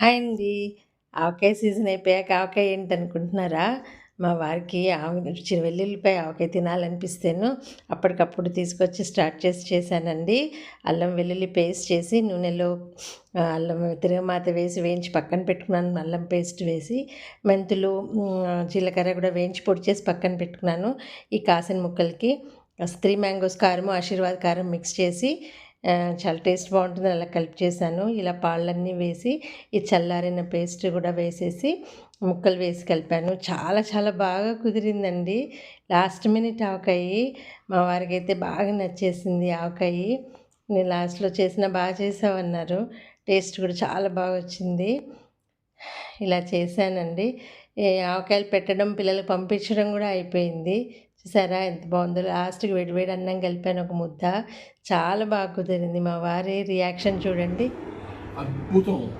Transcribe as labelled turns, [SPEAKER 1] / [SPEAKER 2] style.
[SPEAKER 1] Hi అండి. ఆవకాయ season అయిపోయాక ఆవకాయ ఏంటి అనుకుంటున్నారా మా వారికి ఆవ చి వెల్లుల్లిపాయ ఆవకాయ తినాలనిపిస్తేను అప్పటికప్పుడు తీసుకొచ్చి స్టార్ట్ చేసి చేశానండి. అల్లం వెల్లుల్లి పేస్ట్ చేసి నూనెలో అల్లం తిరగమాత వేసి వేయించి పక్కన పెట్టుకున్నాను. అల్లం పేస్ట్ వేసి మెంతులు జీలకర్ర కూడా వేయించి పొడి చేసి పక్కన పెట్టుకున్నాను. ఈ కాసిన ముక్కలకి స్త్రీ మ్యాంగోస్ కారం ఆశీర్వాద్ కారం మిక్స్ చేసి చాలా టేస్ట్ బాగుంటుంది. అలా కలిపి చేశాను. ఇలా పాళ్ళన్నీ వేసి ఈ చల్లారిన పేస్ట్ కూడా వేసేసి ముక్కలు వేసి కలిపాను. చాలా చాలా బాగా కుదిరిందండి. లాస్ట్ మినిట్ ఆవకాయ మా వారికి అయితే బాగా నచ్చేసింది ఆవకాయ. నేను లాస్ట్లో చేసిన బాగా చేసావన్నారు. టేస్ట్ కూడా చాలా బాగా వచ్చింది. ఇలా చేశానండి. ఆవకాయలు పెట్టడం పిల్లలకు పంపించడం కూడా అయిపోయింది. చూసారా? ఎంత బాగుందో లాస్ట్కి వేడి వేడి అన్నం కలిపాను ఒక ముద్ద. చాలా బాగా కుదిరింది మా వారి రియాక్షన్ చూడండి.
[SPEAKER 2] అద్భుతం.